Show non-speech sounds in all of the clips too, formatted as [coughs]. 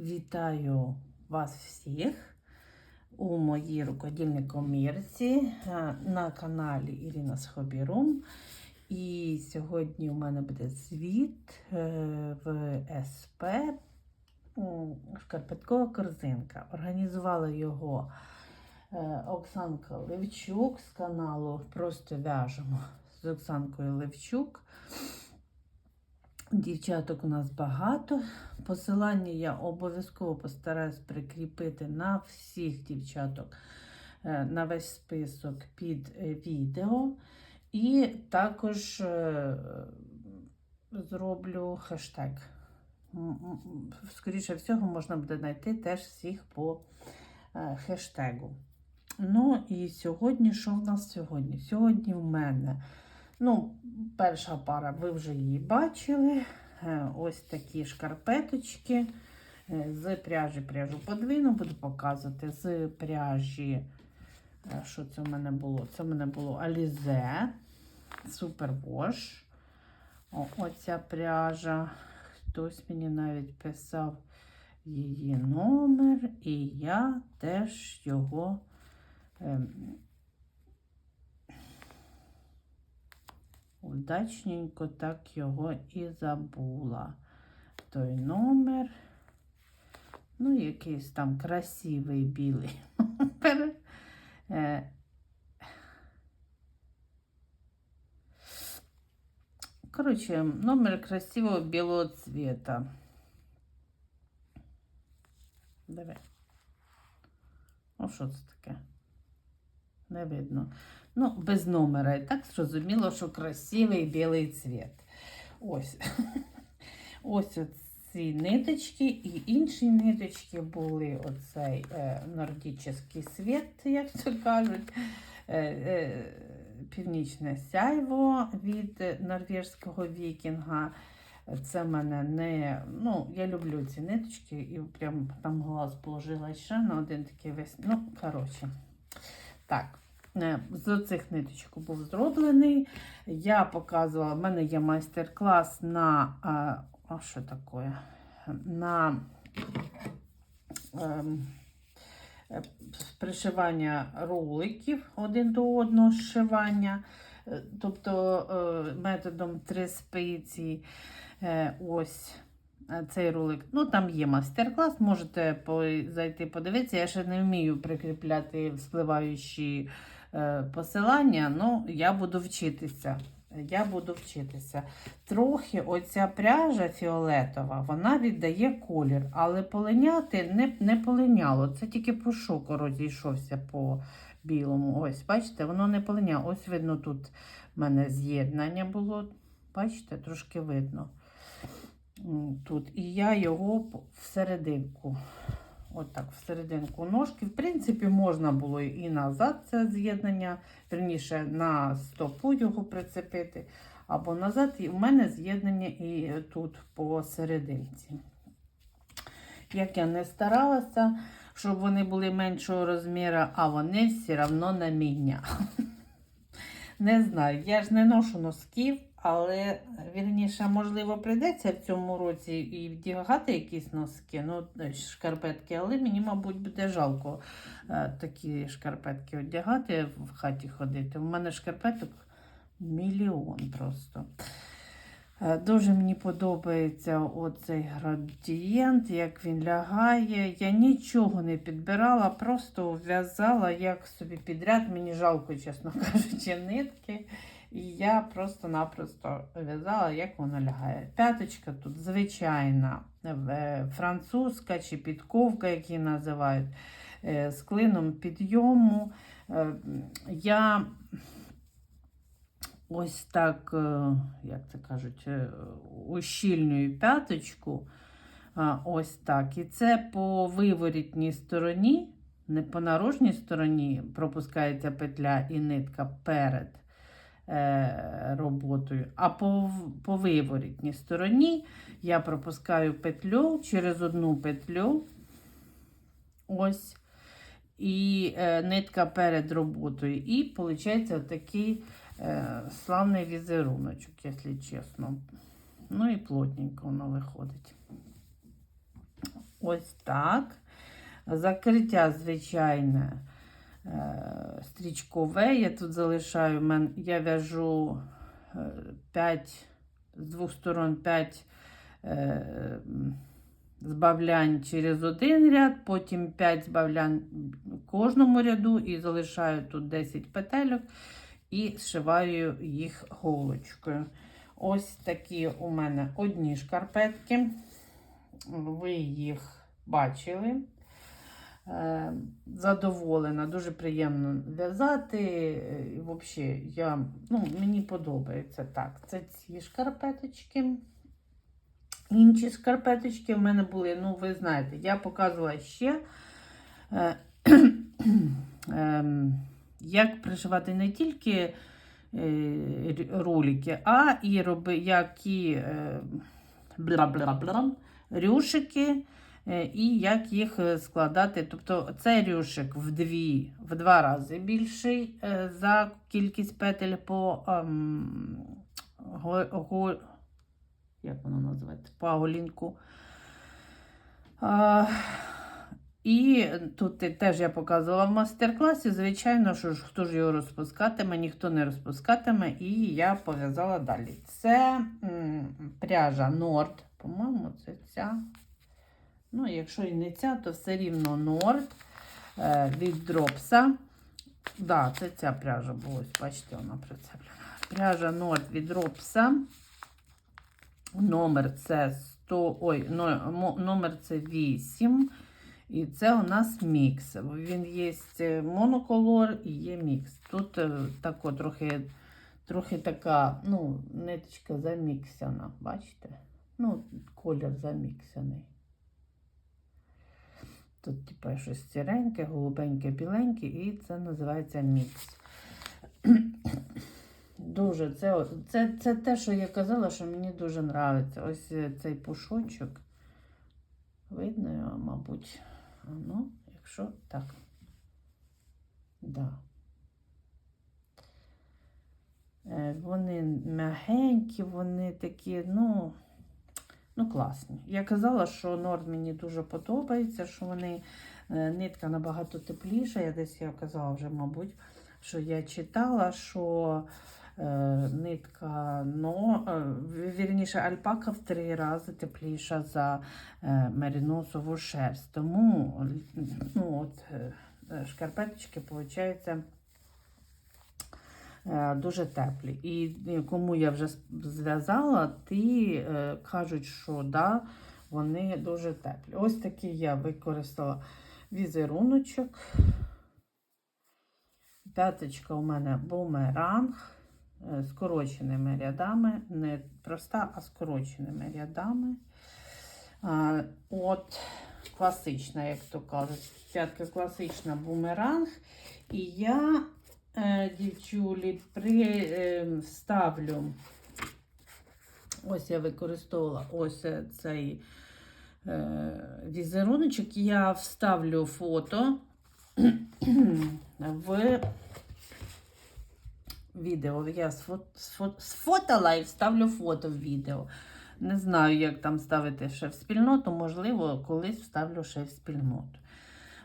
Вітаю вас всіх у моїй рукодільній комірці е, на каналі Ірина з Room. І сьогодні у мене буде звіт е, в СП Шкарпеткова корзинка. Організувала його е, Оксанка Левчук з каналу Просто в'яжемо з Оксанкою Левчук. Дівчаток у нас багато. Посилання я обов'язково постараюсь прикріпити на всіх дівчаток, е, на весь список під е, відео. І також е, зроблю хештег. Скоріше всього, можна буде знайти теж всіх по хештегу. Ну і сьогодні, що в нас сьогодні? Сьогодні в мене. Ну, перша пара, ви вже її бачили. Е, Ось такі шкарпеточки. Е, З пряжі пряжу подвину, буду показувати. З пряжі, е, що це в мене було? Це в мене було Superwash. О, Оця пряжа. Хтось мені навіть писав її номер, і я теж його. Удачненько так його і забула. Той номер. Ну, якийсь там красивий білий [laughs] номер. Е, Коротше, номер красивого білого цвета. Диви. О, що це таке? Не видно. Ну, без номера. І так зрозуміло, що красивий білий цвіт. Ось. [laughs] Ось ці ниточки і інші ниточки були оцей е, нордічний світ, як то кажуть. Е, е, північне сяйво від норвежського вікінга. Це мене не. Ну, я люблю ці ниточки, і прям там глаз положила ще на один такий весь. Ну, коротше. Так. Е, З цих ниточок був зроблений. Я показувала, в мене є майстер-клас на а, а що таке? На ем, е, пришивання роликів один до одного зшивання, е, тобто е, методом три спиці. Е, Ось е, цей ролик. Ну, там є майстер-клас, можете зайти подивитися. Я ще не вмію прикріпляти вспливаючі е, посилання, ну я буду вчитися. Я буду вчитися. Трохи оця пряжа фіолетова, вона віддає колір, але полиняти не, не полиняло. Це тільки пушок розійшовся по білому. Ось, бачите, воно не полиняло. Ось видно, тут в мене з'єднання було. Бачите, трошки видно. Тут. І я його всерединку. Отак, всерединку ножки. В принципі, можна було і назад це з'єднання, верніше на стопу його прицепити, або назад. І в мене з'єднання і тут посерединці. Як я не старалася, щоб вони були меншого розміру, а вони все одно на мене. [laughs] Не знаю, я ж не ношу носків, але вірніше, можливо, прийдеться в цьому році і вдягати якісь носки, ну, е, шкарпетки, але мені, мабуть, буде жалко е, такі шкарпетки одягати, в хаті ходити. У мене шкарпеток мільйон просто. Е, Дуже мені подобається оцей градієнт, як він лягає. Я нічого не підбирала, просто в'язала як собі підряд. Мені жалко, чесно [laughs] кажучи, нитки. І я просто-напросто в'язала, як воно лягає. П'яточка тут звичайна, е, французька чи підковка, як її називають, е, з клином підйому. Е, Я ось так, е, як це кажуть, е, ущільнюю п'яточку. Ось так. І це по виворітній стороні, не по наружній стороні пропускається петля і нитка перед е, роботою, а по, по виворітній стороні я пропускаю петлю через одну петлю. Ось. І е, нитка перед роботою. І виходить такий е, славний візеруночок, якщо чесно. Ну і плотненько воно виходить. Ось так. Закриття звичайне е, стрічкове. Я тут залишаю, я в'яжу 5 з двох сторон 5 е, збавлянь через один ряд, потім 5 збавлянь кожному ряду і залишаю тут 10 петельок і зшиваю їх голочкою. Ось такі у мене одні шкарпетки. Ви їх бачили. Е, Задоволена, дуже приємно в'язати. Е, і Взагалі, я, ну, мені подобається так. Це ці шкарпеточки. Інші шкарпеточки в мене були, ну, ви знаєте, я показувала ще, е, [clears throat] ем, як пришивати не тільки е, ролики, а і роби, які е, бла-бла-бла, рюшики, і як їх е, складати. Тобто цей рюшик в, в два рази більший е, за кількість петель по ем, го, го, як воно називається? По голінку. А, і тут теж я показувала в мастер-класі. Звичайно, що ж хто ж його розпускатиме, ніхто не розпускатиме, і я пов'язала далі. Це м, пряжа Норд. По-моєму, це ця. Ну, якщо і не ця, то все рівно Норд е, від Дропса. Да, це ця пряжа була, бачите, вона прицеплена. Пряжа Норд від Дропса. Номер це 100, ой, номер це 8. І це у нас мікс. Він є е, моноколор і є мікс. Тут е, тако трохи, трохи така, ну, ниточка заміксена, бачите? Ну, колір заміксений. Тут, типа, щось сіреньке, голубеньке, біленьке, і це називається мікс. [clears throat] Дуже, це, це, це те, що я казала, що мені дуже подобається. Ось е, цей пушочок. Видно його, мабуть. Ну, якщо так. Да. Е, Вони м'ягенькі, вони такі, ну, ну, класні. Я казала, що Норд мені дуже подобається, що вони е, нитка набагато тепліша. Я десь я казала вже, мабуть, що я читала, що е, нитка, но, е, вірніше, альпака в три рази тепліша за е, мериносову шерсть. Тому ну, от, е, е, шкарпеточки, виходить, дуже теплі. І е, кому я вже зв'язала, ті е, кажуть, що да, вони дуже теплі. Ось такий я використала візеруночок. П'яточка у мене бумеранг е, скороченими рядами, не проста, а скороченими рядами. От класична, як то кажуть, п'ятка класична бумеранг. І я, е, дівчулі, при, е, ось я використовувала ось е, цей е, візеруночок, я вставлю фото [clears throat] в відео. Я сфо- сфо- сфотала і вставлю фото в відео. Не знаю, як там ставити ще в спільноту, можливо, колись вставлю ще в спільноту.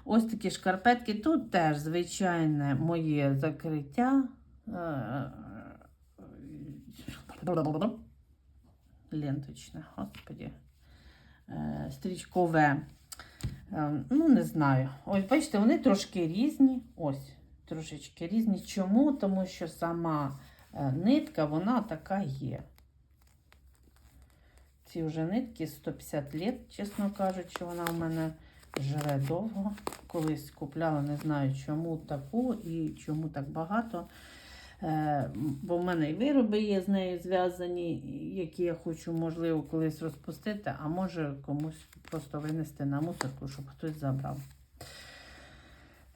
Ось такі шкарпетки. Тут теж звичайне моє закриття. Е, Ленточне, господі. Е, Стрічкове. Е, Ну, не знаю. Ось, бачите, вони трошки різні. Ось, трошечки різні. Чому? Тому що сама е, нитка, вона така є. Ці вже нитки 150 літ, чесно кажучи, вона в мене живе довго. Колись купляла, не знаю чому таку і чому так багато. Е, бо в мене і вироби є з нею зв'язані, які я хочу, можливо, колись розпустити, а може комусь просто винести на мусорку, щоб хтось забрав.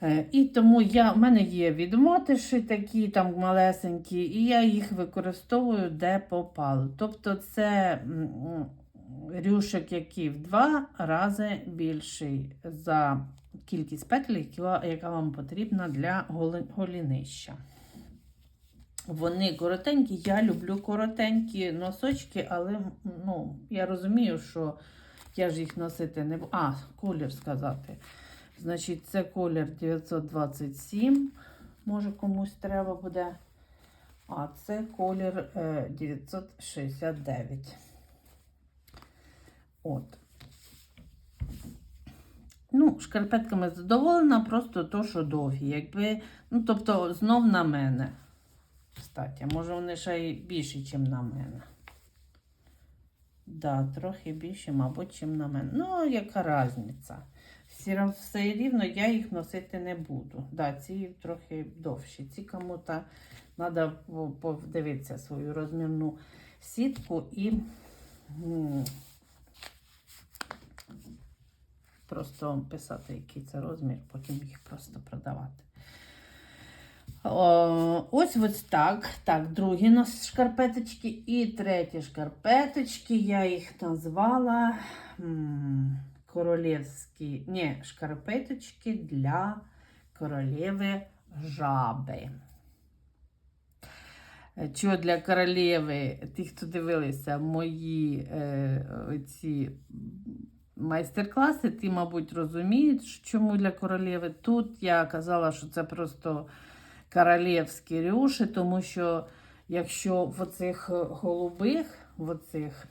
Е, І тому я, в мене є відмотиші такі там малесенькі, і я їх використовую де попало. Тобто це рюшик, який в два рази більший за кількість петель, яка, вам потрібна для голінища. Вони коротенькі, я люблю коротенькі носочки, але ну, я розумію, що Я ж їх носити не буду. А, колір сказати. Значить, це колір 927. Може комусь треба буде. А це колір е, 969. От. Ну, шкарпетками задоволена, просто то, що довгі. Якби, ну, тобто, знов на мене. Кстати, може вони ще й більші, ніж на мене. Да, трохи більше, мабуть, ніж на мене. Ну, яка різниця? Все рівно я їх носити не буду. Да, ці трохи довші. Ці кому-то треба подивитися свою розмірну сітку і м, просто писати, який це розмір, потім їх просто продавати. О, ось ось так. Так, другі нос шкарпеточки і треті шкарпеточки. Я їх назвала королівські ні, шкарпеточки для королеви жаби. Е, Чого для королеви, ті, хто дивилися мої е, ці майстер-класи, ті, мабуть, розуміють, чому для королеви. Тут я казала, що це просто королівські рюші, тому що якщо в оцих е, голубих, в оцих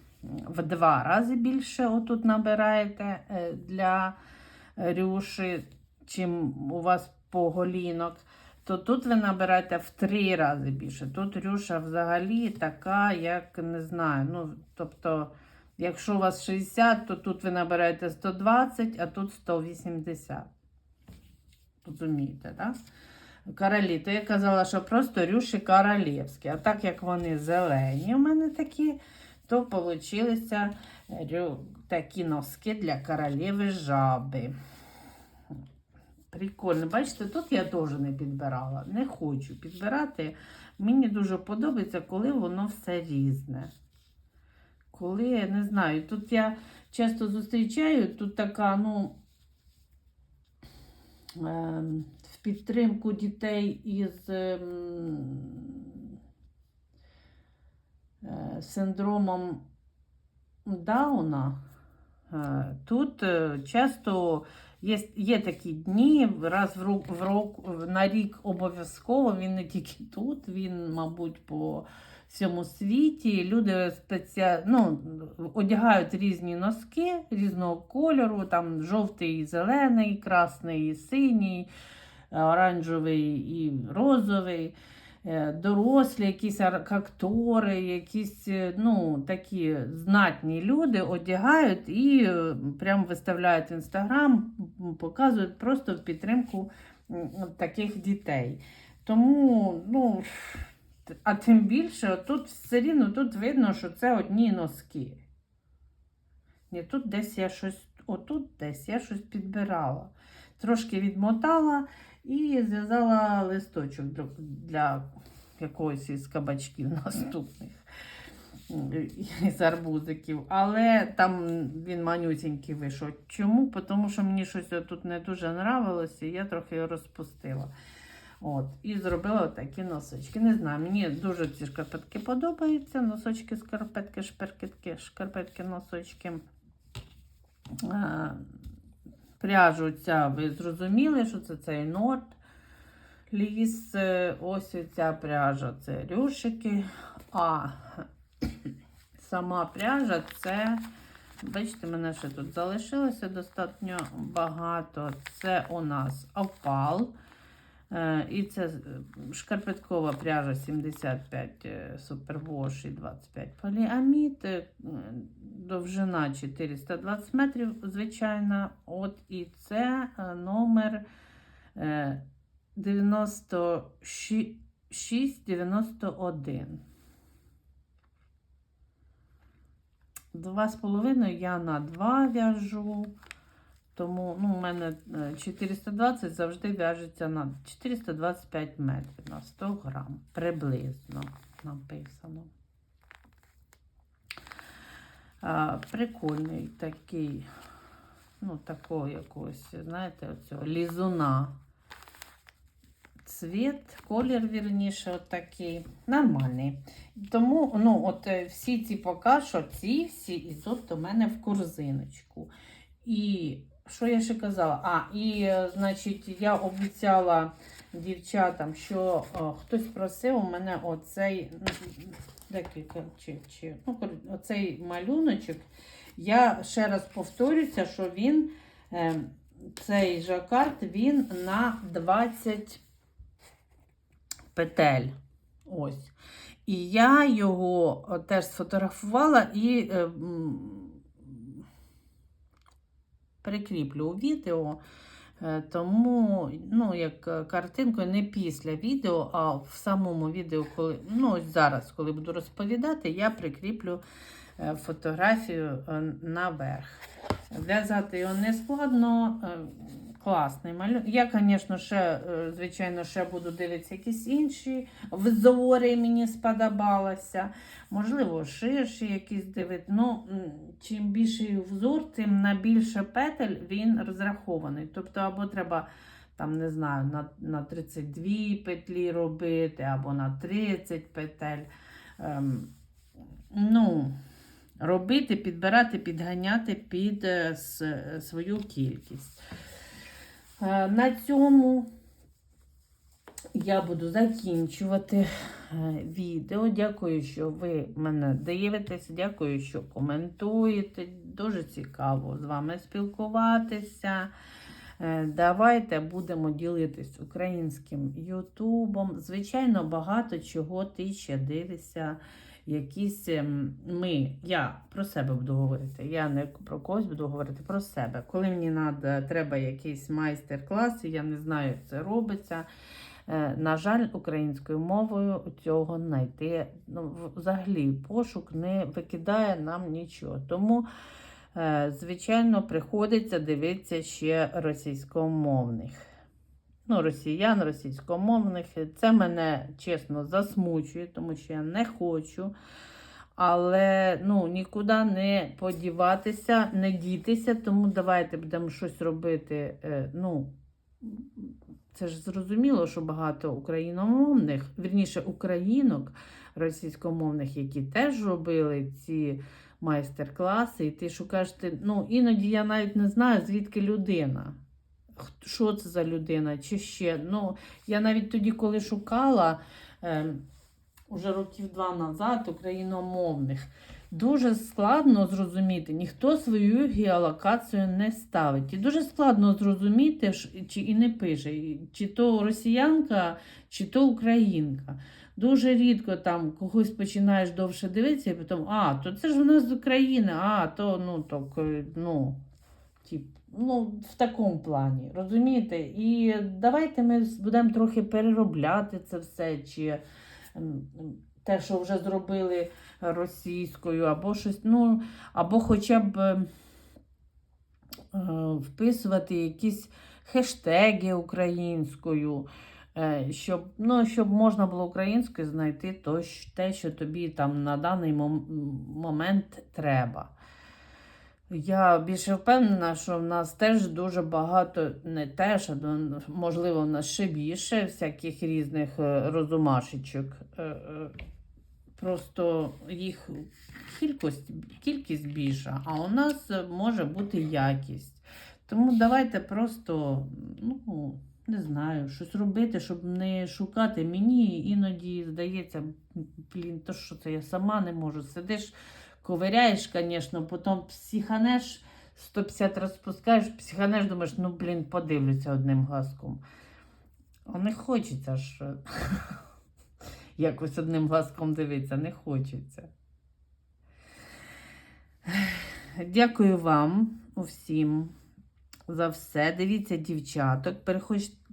в два рази більше отут набираєте е, для рюші, чим у вас по голінок, то тут ви набираєте в три рази більше. Тут рюша взагалі така, як не знаю. Ну, тобто, якщо у вас 60, то тут ви набираєте 120, а тут 180. Розумієте, так? Королі, то я казала, що просто рюші королівські. А так як вони зелені у мене такі, то получилися рю... такі носки для королеви жаби. Прикольно. Бачите, тут я теж не підбирала. Не хочу підбирати. Мені дуже подобається, коли воно все різне. Коли, я не знаю, тут я часто зустрічаю, тут така, ну, ем, в підтримку дітей із ем, е, синдромом Дауна. Е, Тут е, часто є, є такі дні, раз в рок, в рок, на рік обов'язково, він не тільки тут, він, мабуть, по всьому світі. Люди спеці... ну, одягають різні носки різного кольору, там жовтий, зелений, красний, синій, оранжевий і розовий. Е, Дорослі, якісь актори, якісь е, ну, такі знатні люди одягають і е, прям виставляють в інстаграм, показують просто в підтримку таких дітей. Тому, ну, а тим більше, тут все рівно тут видно, що це одні носки. Ні, тут десь я щось, отут десь я щось підбирала. Трошки відмотала і зв'язала листочок для, якогось із кабачків [laughs] наступних. Із арбузиків. Але там він манюсінький вийшов. Чому? Тому що мені щось тут не дуже нравилося, і я трохи його розпустила. От, і зробила такі носочки. Не знаю, мені дуже ці шкарпетки подобаються. Носочки, шкарпетки, шперкетки, шкарпетки, носочки. А, пряжу ця, ви зрозуміли, що це цей норд. Ліс, е, ось ця пряжа це рюшики. А [coughs] сама пряжа це, бачите, мене ще тут залишилося достатньо багато. Це у нас опал. Е, І це е, шкарпеткова пряжа 75 е, супервош і 25 поліамід. Е, Довжина 420 метрів, звичайно. От і це номер е, 9691. Два з половиною я на два в'яжу. Тому ну, у мене е, 420 завжди в'яжеться на 425 метрів на 100 грам. Приблизно написано. А, прикольний такий, ну, такого якогось, знаєте, оцього лізуна. цвіт, колір, вірніше, от такий. Нормальний. Тому ну, от, е, всі ці поки що ці всі йдуть до мене в корзиночку. І що я ще казала? А, і, е, значить, я обіцяла дівчатам, що о, хтось просив у мене оцей декілька чи, чи, ну, оцей малюночок. Я ще раз повторюся, що він, е, цей жакард, він на 20 петель. Ось. І я його е, теж сфотографувала і е, прикріплю у відео. Е, Тому, ну, як е, картинкою, не після відео, а в самому відео, коли, ну, зараз, коли буду розповідати, я прикріплю е, фотографію наверх. В'язати його не складно, класний малюнок. Я, звісно, ще, е, звичайно, ще буду дивитися якісь інші взори, мені сподобалося. Можливо, ширші якісь дивити. Ну, чим більший взор, тим на більше петель він розрахований. Тобто, або треба. Там, не знаю, на, на 32 петлі робити, або на 30 петель. Ем, ну, робити, підбирати, підганяти під е, свою кількість. Е, На цьому я буду закінчувати е, відео. Дякую, що ви мене дивитесь. Дякую, що коментуєте. Дуже цікаво з вами спілкуватися. Е, Давайте будемо ділитись українським Ютубом. Звичайно, багато чого ти ще дивишся. Якісь ем, ми, я про себе буду говорити. Я не про когось буду говорити про себе. Коли мені надо, треба якийсь майстер-клас, я не знаю, як це робиться. Е, На жаль, українською мовою цього знайти ну, взагалі пошук не викидає нам нічого. Тому, е, звичайно, приходиться дивитися ще російськомовних. Ну, росіян, російськомовних. Це мене чесно засмучує, тому що я не хочу. Але ну, нікуди не подіватися, не дітися, тому давайте будемо щось робити. е, Ну, це ж зрозуміло, що багато україномовних, вірніше українок російськомовних, які теж робили ці майстер-класи, і ти шукаєш, ти, ну, іноді я навіть не знаю, звідки людина. Що це за людина, чи ще. Ну, я навіть тоді, коли шукала, е, уже років два назад, україномовних, дуже складно зрозуміти, ніхто свою геолокацію не ставить. І дуже складно зрозуміти, чи і не пише, чи то росіянка, чи то українка. Дуже рідко там когось починаєш довше дивитися, і потім, а, то це ж у нас з України, а, то ну, так, е, ну, тип, ну, в такому плані, розумієте? І давайте ми будемо трохи переробляти це все, чи те, що вже зробили російською, або щось, ну, або хоча б е, вписувати якісь хештеги українською, е, щоб, ну, щоб можна було українською знайти то, те, що тобі там на даний момент треба. Я більше впевнена, що в нас теж дуже багато, не теж, а можливо, в нас ще більше всяких різних е, розумашечок. Е, е, Просто їх кількість, кількість більша, а у нас може бути якість. Тому давайте просто, ну, не знаю, щось робити, щоб не шукати. Мені іноді здається, блін, то що це я сама не можу. Сидиш, ковиряєш, звісно, потім психанеш, 150 розпускаєш, психанеш, думаєш, ну, блін, подивлюся одним глазком. А не хочеться ж [laughs] якось одним глазком дивитися, не хочеться. Дякую вам усім за все. Дивіться дівчаток.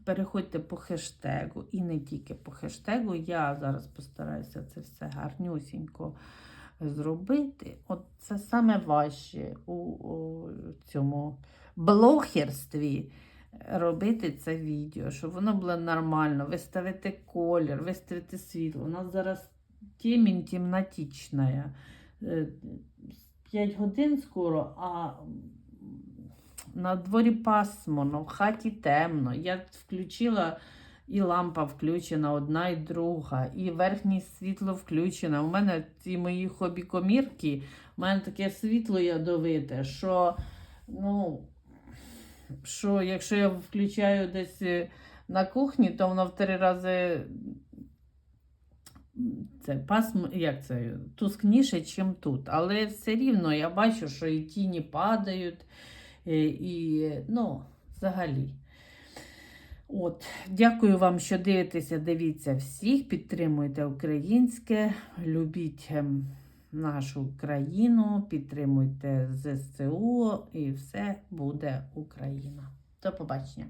Переходьте по хештегу і не тільки по хештегу. Я зараз постараюся це все гарнюсінько зробити. От це саме важче у, у цьому блогерстві робити це відео, щоб воно було нормально, виставити колір, виставити світло. У нас зараз темінь темнотічна. 5 годин скоро, а на дворі пасмурно, в хаті темно. Я включила і лампа включена, одна і друга, і верхнє світло включено. У мене ці мої хобі-комірки, у мене таке світло ядовите, що, ну, що якщо я включаю десь е, на кухні, то воно в три рази це пасм, як це, тускніше, ніж тут. Але все рівно я бачу, що і тіні падають, е, і, ну, взагалі. От, дякую вам, що дивитеся. Дивіться всіх, підтримуйте українське, любіть ем, нашу країну, підтримуйте ЗСУ і все буде Україна. До побачення.